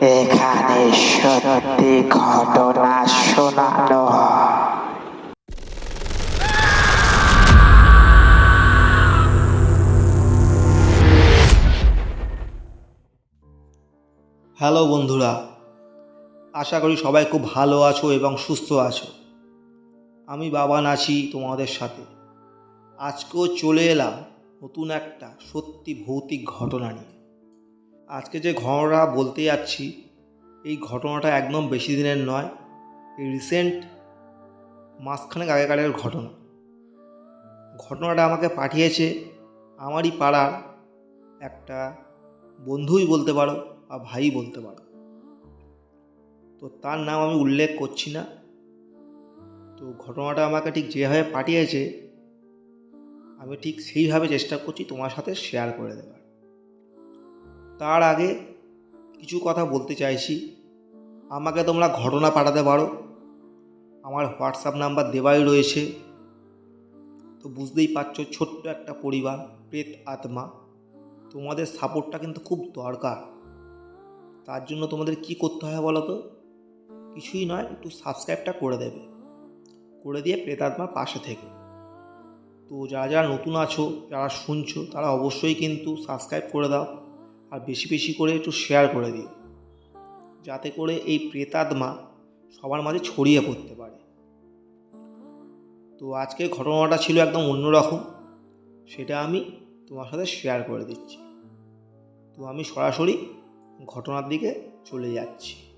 এখানে সত্যি ঘটনা শোনানো হ্যালো বন্ধুরা, আশা করি সবাই খুব ভালো আছো এবং সুস্থ আছো। আমি বাবা আছি তোমাদের সাথে। আজকেও চলে এলাম নতুন একটা সত্যি ভৌতিক ঘটনা নিয়ে। আজকে যে ঘটনা বলতে যাচ্ছি, এই ঘটনাটা একদম বেশি দিনের নয়, এই রিসেন্ট মাসখানেক আগেকারের ঘটনা। ঘটনাটা আমাকে পাঠিয়েছে আমারই পাড়ার একটা বন্ধুই বলতে পারো বা ভাই বলতে পারো। তো তার নাম আমি উল্লেখ করছি না। তো ঘটনাটা আমাকে ঠিক যেভাবে পাঠিয়েছে আমি ঠিক সেইভাবে চেষ্টা করছি তোমার সাথে শেয়ার করে দেওয়ার তার আগে কিছু কথা বলতে চাইছি। আমাকে তোমরা ঘটনা পাঠাতে পারো। আমার হোয়াটসঅ্যাপ নাম্বার দেওয়াই রয়েছে। তো বুঝতেই পারছ, ছোট্ট একটা পরিবার, প্রেত আত্মা। তোমাদের সাপোর্টটা কিন্তু খুব দরকার। তার জন্য তোমাদের কি করতে হয় বলো তো? কিছুই নয়, একটু সাবস্ক্রাইবটা করে দেবে। করে দিয়ে প্রেতাত্মার পাশে থেকে। তো যারা যারা নতুন আছো, যারা শুনছো, তারা অবশ্যই কিন্তু সাবস্ক্রাইব করে দাও আর বেশি বেশি করে একটু শেয়ার করে দিও। যাতে করে এই প্রেতাত্মা সবার মাঝে ছড়িয়ে পড়তে পারে। তো আজকে ঘটনাটা ছিল একদম অন্যরকম। সেটা আমি তোমার সাথে শেয়ার করে দিচ্ছি। তো আমি সরাসরি ঘটনার দিকে চলে যাচ্ছি।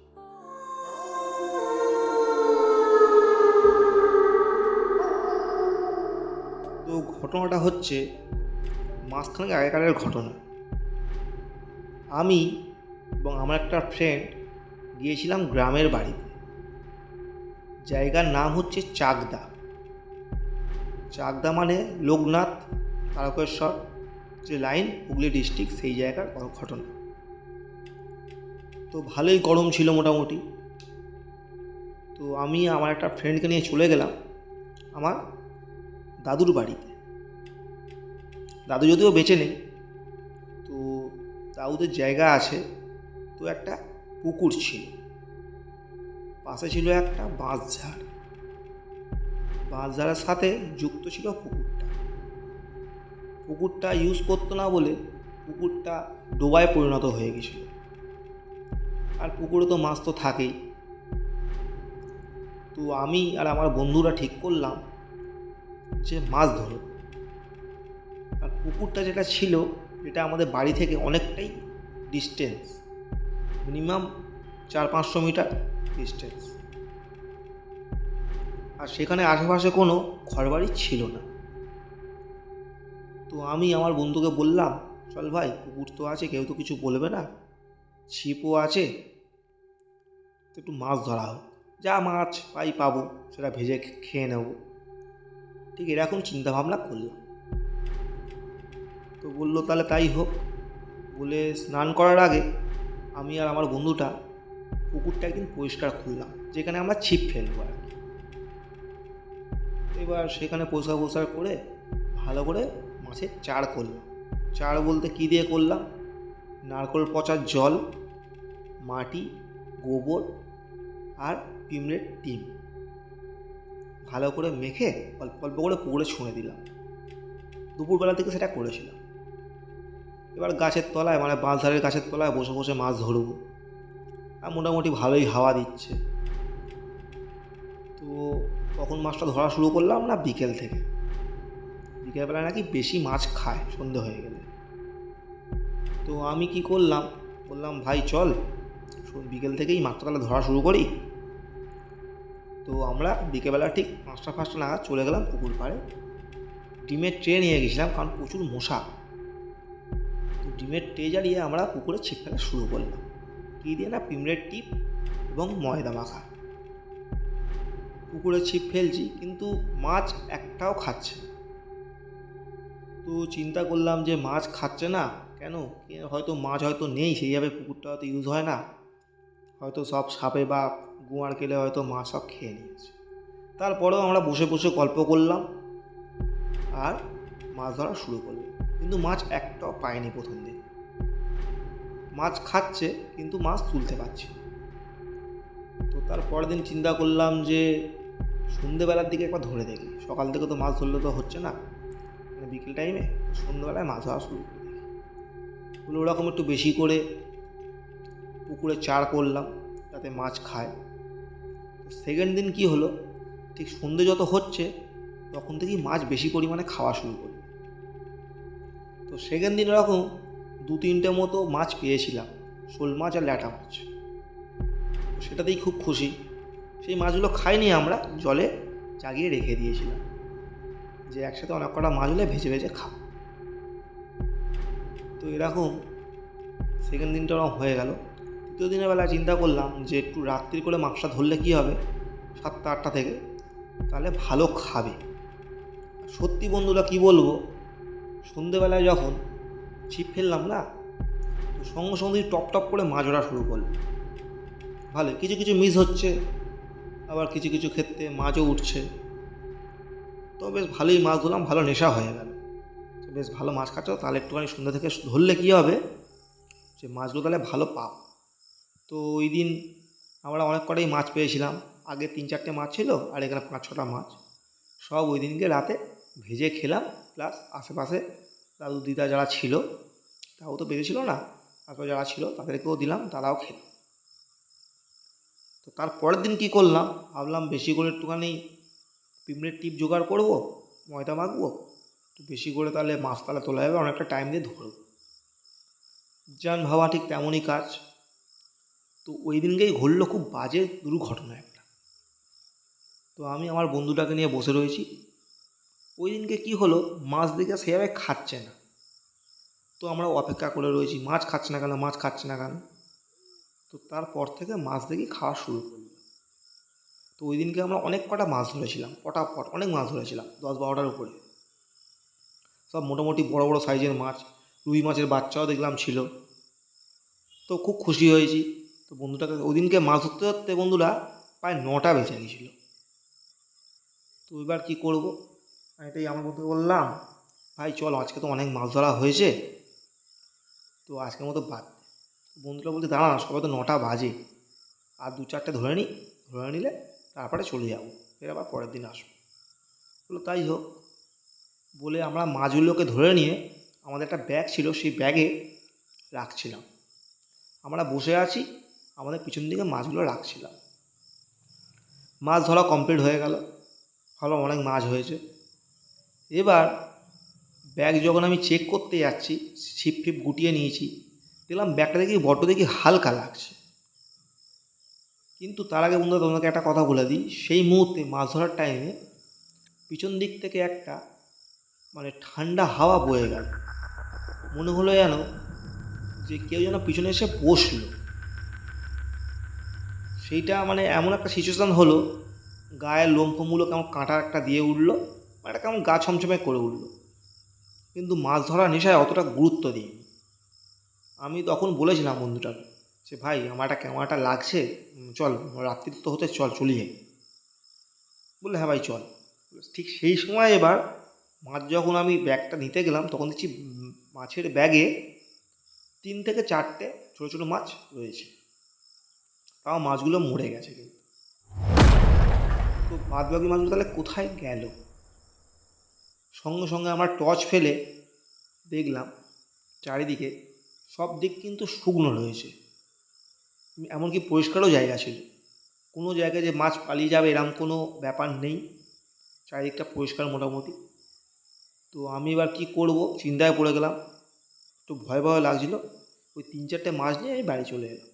তো ঘটনাটা হচ্ছে মাঝখানে আগেকারের ঘটনা। আমি এবং আমার একটা ফ্রেন্ড গিয়েছিলাম গ্রামের বাড়িতে। জায়গার নাম হচ্ছে চাকদা। চাকদা মানে লোকনাথ তারকেশ্বর যে লাইন হুগলি ডিস্ট্রিক্ট সেই জায়গার ঘটনা। তো ভালোই গরম ছিল মোটামুটি। তো আমি আমার একটা ফ্রেন্ডকে নিয়ে চলে গেলাম। আমার দাদুর বাড়িতে দাদু যদিও বেঁচে নেই, তো দাদুদের জায়গা আছে, তো একটা পুকুর ছিল। পাশে ছিল একটা বাঁশঝাড়। বাঁশঝাড়ের সাথে যুক্ত ছিল পুকুরটা। পুকুরটা ইউজ করতো না বলে পুকুরটা ডোবায় পরিণত হয়ে গেছিল। আর পুকুরে তো মাছ তো থাকেই। তো আমি আর আমার বন্ধুরা ঠিক করলাম যে মাছ ধরো। আর পুকুরটা যেটা ছিল, এটা আমাদের বাড়ি থেকে অনেকটাই ডিস্টেন্স মিনিমাম চার পাঁচশো মিটার ডিস্টেন্স আর সেখানে আশেপাশে কোনো ঘরবাড়ি ছিল না। তো আমি আমার বন্ধুকে বললাম, চল ভাই, পুকুর তো আছে, কেউ তো কিছু বলবে না। ছিপও আছে, একটু মাছ ধরা হোক। যা মাছ পাই পাবো, সেটা ভেজে খেয়ে নেব। ঠিক এরকম চিন্তাভাবনা করলাম তো বলল, তাহলে তাই হোক। বলে স্নান করার আগে আমি আর আমার বন্ধুটা পুকুরটা একদিন পরিষ্কার করলাম যেখানে আমরা ছিপ ফেলব আর কি। এবার সেখানে পরিষ্কার পরিষ্কার করে ভালো করে মাছের চার করলাম। চার বলতে কী দিয়ে করলাম? নারকোল পচার জল, মাটি, গোবর আর পিমড়ের ডিম ভালো করে মেখে অল্প অল্প করে পুকুরে ছুঁড়ে দিলাম। দুপুরবেলা থেকে সেটা করেছিলাম। এবার গাছের তলায় মানে বাঁশধারের গাছের তলায় বসে বসে মাছ ধরবো। আর মোটামুটি ভালোই হাওয়া দিচ্ছে। তো তখন মাছটা ধরা শুরু করলাম না বিকেল থেকে। বিকেলবেলা নাকি বেশি মাছ খায়, সন্ধে হয়ে গেলে। তো আমি কি করলাম? বললাম, ভাই, চল। বিকেল থেকেই মাছটা তাহলে ধরা শুরু করি। তো আমরা বিকেলবেলা ঠিক পাঁচটা পাঁচটা নাগাদ চলে গেলাম পুকুর পাড়ে। ডিমের ট্রে নিয়ে গেছিলাম, কারণ প্রচুর মশা। তো ডিমের ট্রে জ্বালিয়ে আমরা পুকুরে ছিপ ফেলা শুরু করলাম। কী দিয়ে না পিমড়ের টিপ এবং ময়দা মাখা। পুকুরে ছিপ ফেলছি, কিন্তু মাছ একটাও খাচ্ছে তো চিন্তা করলাম যে মাছ খাচ্ছে না কেন? হয়তো মাছ হয়তো নেই, সেইভাবে পুকুরটা হয়তো ইউজ হয় না। হয়তো সব সাপে বা গুয়ার কেলে হয়তো মাছ সব খেয়ে নিয়েছে। তারপরেও আমরা বসে বসে গল্প করলাম আর মাছ ধরা শুরু করলাম। কিন্তু মাছ একটাও পায়নি প্রথম দিন। মাছ খাচ্ছে, কিন্তু মাছ তুলতে পারছে। তো তার পরের দিন চিন্তা করলাম যে সন্ধেবেলার দিকে একবার ধরে দেখি। সকাল থেকে তো মাছ ধরলে তো হচ্ছে না। মানে বিকেল টাইমে সন্ধ্যেবেলায় মাছ ধরা শুরু করে ওরকম একটু বেশি করে পুকুরে চার করলাম, যাতে মাছ খায়। সেকেন্ড দিন কি হলো? ঠিক সন্ধে যত হচ্ছে, তখন থেকেই মাছ বেশি পরিমাণে খাওয়া শুরু করল। তো সেকেন্ড দিন এরকম দু তিনটে মতো মাছ পেয়েছিলাম, শোল মাছ আর ল্যাটা মাছ। সেটাতেই খুব খুশি। সেই মাছগুলো খাইনি আমরা, জলে জাগিয়ে রেখে দিয়েছিলাম। যে একসাথে অনেক কটা মাছ হলে ভেজে ভেজে খাব। তো এরকম সেকেন্ড দিনটা ওরকম হয়ে গেল। তৃতীয় দিনের বেলা চিন্তা করলাম যে একটু রাত্রি করে মাছটা ধরলে কী হবে? সাতটা, আটটা থেকে। তাহলে ভালো খাবে। সত্যি বন্ধুরা কি বলব? সন্ধেবেলায় যখন ছিপ ফেললাম না, তো সঙ্গে সঙ্গে টপ টপ করে মাছ ধরা শুরু করল। ভালো, কিছু কিছু মিস হচ্ছে, আবার কিছু কিছু ক্ষেত্রে মাছও উঠছে। তো বেশ ভালোই মাছ ধরলাম, ভালো নেশা হয়ে গেল। বেশ ভালো মাছ খাচ্ছ, তাহলে একটুখানি সন্ধ্যা থেকে ধরলে কী হবে? যে মাছগুলো তাহলে ভালো পাও। তো ওই দিন আমরা অনেক কটাই মাছ পেয়েছিলাম। আগে তিন চারটে মাছ ছিল আর এখানে পাঁচ ছটা মাছ। সব ওই দিনকে রাতে ভেজে খেলাম। প্লাস আশেপাশে দাদু দিদা যারা ছিল, তাও তো বেঁধেছিল না। তারপর যারা ছিল তাদেরকেও দিলাম, তারাও খেল। তো তার পরের দিন কী করলাম? ভাবলাম বেশি করে একটুখানি পিঁপড়ের টিপ জোগাড় করব, ময়দা মাখবো। তো বেশি করে তাহলে মাছ তাহলে তোলা যাবে, অনেকটা টাইম দিয়ে ধরব। যান ভাবা ঠিক তেমনই কাজ। তো ওই দিনকেই ঘটলো খুব বাজে দুর্ঘটনা একটা। তো আমি আমার বন্ধুটাকে নিয়ে বসে রয়েছি। ওই দিনকে কী হলো, মাছ দেখে সেভাবে খাচ্ছে না। তো আমরা অপেক্ষা করে রয়েছি, মাছ খাচ্ছে না কেন, মাছ খাচ্ছে না কেন? তো তারপর থেকে মাছ দেখি খাওয়া শুরু করল। তো ওই দিনকে আমরা অনেক কটা মাছ ধরেছিলাম, পটাপট অনেক মাছ ধরেছিলাম, দশ বারোটার উপরে। সব মোটামুটি বড় বড় সাইজের মাছ, রুই মাছের বাচ্চাও দেখলাম ছিল। তো খুব খুশি হয়েছি। তো বন্ধুটাকে ওই দিনকে মাছ ধরতে ধরতে বন্ধুরা প্রায় নটা বেজে গেছিল। তো এবার কী করব? আমি এটাই আমার বন্ধুকে বললাম, ভাই, চল, আজকে তো অনেক মাছ ধরা হয়েছে। তো আজকের মতো বাদ বন্ধুরা বলতে দাঁড়া সবাই তো নটা বাজে। আর দু চারটে ধরে নিই ধরে নিলে তারপরে চলে যাব। ফের আবার পরের দিন আসব। বলল, তাই হোক। বলে আমরা মাছগুলোকে ধরে নিয়ে আমাদের একটা ব্যাগ ছিল, সেই ব্যাগে রাখছিলাম। আমরা বসে আছি আমাদের পিছন দিকে মাছগুলো রাখছিলাম। মাছ ধরা কমপ্লিট হয়ে গেল। ভালো অনেক মাছ হয়েছে। এবার ব্যাগ যখন আমি চেক করতে যাচ্ছি, ছিপ ফিপ গুটিয়ে নিয়েছি, দেখলাম ব্যাগটা দেখি, বড্ড দেখি হালকা লাগছে। কিন্তু তার আগে বন্ধুরা তোমাকে একটা কথা বলে দিই, সেই মুহূর্তে মাছ ধরার টাইমে পিছন দিক থেকে একটা মানে ঠান্ডা হাওয়া বয়ে গেল। মনে হলো যেন যে কেউ যেন পিছনে এসে বসল। সেইটা মানে এমন একটা সিচুয়েশান হলো গায়ের লোম ফোমগুলো কেমন কাঁটা একটা দিয়ে উঠল মানে একটা কেমন গা ছমছমে করে উঠল। কিন্তু মাছ ধরার নেশায় অতটা গুরুত্ব দিইনি। আমি তখন বলেছিলাম বন্ধুটাকে যে, ভাই, আমার একটা কেমন একটা লাগছে চল রাত্রি তো হতে, চল, চলি যাই। বললে হ্যাঁ ভাই, চল। ঠিক সেই সময় এবার মাছ যখন আমি ব্যাগটা নিতে গেলাম, তখন দেখছি মাছের ব্যাগে তিন থেকে চারটে ছোটো ছোটো মাছ রয়েছে। তাও মাছগুলো মরে গেছে কিন্তু। তো বাদ বাকি মাছগুলো তাহলে কোথায় গেল? সঙ্গে সঙ্গে আমরা টর্চ ফেলে দেখলাম চারিদিকে সব দিক কিন্তু শুকনো রয়েছে। এমনকি পরিষ্কারও জায়গা ছিল। কোনো জায়গায় যে মাছ পালিয়ে যাবে এরম কোনো ব্যাপার নেই। চারিদিকটা পরিষ্কার মোটামুটি। তো আমি এবার কী করব? চিন্তায় পড়ে গেলাম। একটু ভয় ভয় লাগছিল। ওই তিন চারটে মাছ নিয়ে আমি বাড়ি চলে এলাম।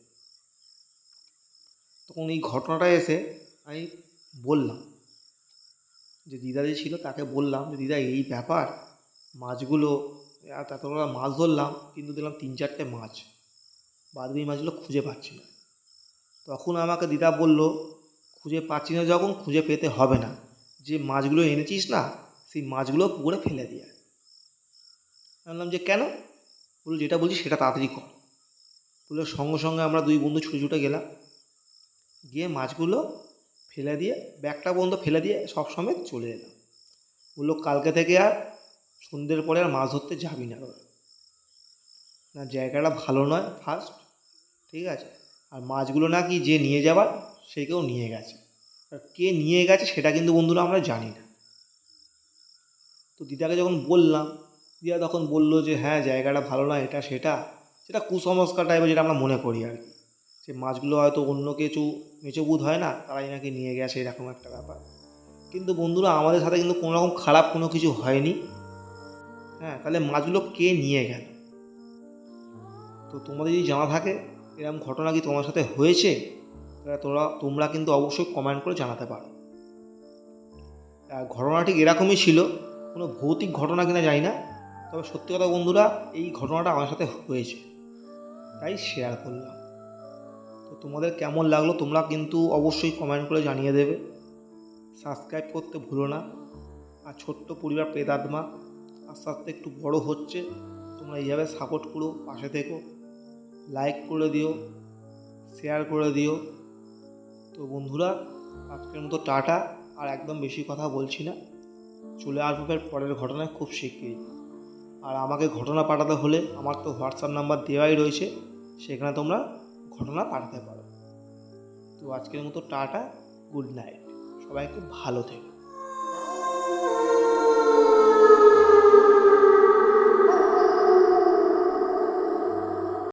তখন এই ঘটনাটা এসে আমি বললাম যে দিদা যে ছিল তাকে বললাম যে, দিদা, এই ব্যাপার মাছগুলো এত এত মাছ ধরলাম, কিন্তু দেখলাম তিন চারটে মাছ। বাদ বাকি মাছগুলো খুঁজে পাচ্ছি না। তখন আমাকে দিদা বলল, খুঁজে পাচ্ছি না যখন, খুঁজে পেতে হবে না। যে মাছগুলো এনেছিস না, সেই মাছগুলো পুকুরে ফেলে দিয়ে। বললাম, যে কেন? বলল, যেটা বলছি সেটা তাড়াতাড়ি কর। বলল, সঙ্গে সঙ্গে আমরা দুই বন্ধু ছুটে ছুটে গেলাম। গিয়ে মাছগুলো ফেলে দিয়ে, ব্যাগটা পর্যন্ত ফেলে দিয়ে সব সময় চলে এলাম। বলল, কালকে থেকে আর সন্ধ্যের পরে আর মাছ ধরতে যাবি না না, জায়গাটা ভালো নয় ফার্স্ট ঠিক আছে? আর মাছগুলো নাকি যে নিয়ে যাবার সে কেউ নিয়ে গেছে। আর কে নিয়ে গেছে সেটা কিন্তু বন্ধুরা আমরা জানি না। তো দিদাকে যখন বললাম, দিদা তখন বলল যে হ্যাঁ জায়গাটা ভালো না এটা সেটা। সেটা কুসংস্কার টাইপের যেটা আমরা মনে করি আর কি। যে মাছগুলো হয়তো অন্য কিছু মেচবুত হয় না, তারাই নাকি নিয়ে গেছে, এরকম একটা ব্যাপার। কিন্তু বন্ধুরা, আমাদের সাথে কিন্তু কোনো রকম খারাপ কোনো কিছু হয়নি। হ্যাঁ তাহলে মাছগুলো কে নিয়ে গেল? তো তোমাদের যদি জানা থাকে, এরকম ঘটনা কি তোমার সাথে হয়েছে, তাহলে তোমরা তোমরা কিন্তু অবশ্যই কমেন্ট করে জানাতে পারো। আর ঘটনা ঠিক এরকমই ছিল, কোনো ভৌতিক ঘটনা কিনা জানি না, তবে সত্যি কথা বন্ধুরা, এই ঘটনাটা আমার সাথে হয়েছে। তাই শেয়ার করলাম। তো তোমাদের কেমন লাগল তোমরা কিন্তু অবশ্যই কমেন্ট করে জানিয়ে দেবে। সাবস্ক্রাইব করতে ভুলো না। আর ছোট্ট পরিবার প্রেতাত্মা আস্তে আস্তে একটু বড় হচ্ছে, তোমরা এইভাবে সাপোর্ট করো, পাশে থেকো। লাইক করে দিও শেয়ার করে দিও। তো বন্ধুরা, আজকের মতো টাটা। আর একদম বেশি কথা বলছি না। চলে আসব ফের পরের ঘটনায় খুব শিগগিরই। আর আমাকে ঘটনা পাঠাতে হলে আমার তো হোয়াটসঅ্যাপ নাম্বার দেওয়াই রয়েছে। সেখানে তোমরা ঘটনা পাঠাতে পারো তো আজকের মতো টাটা গুড নাইট। সবাই খুব ভালো থেকো।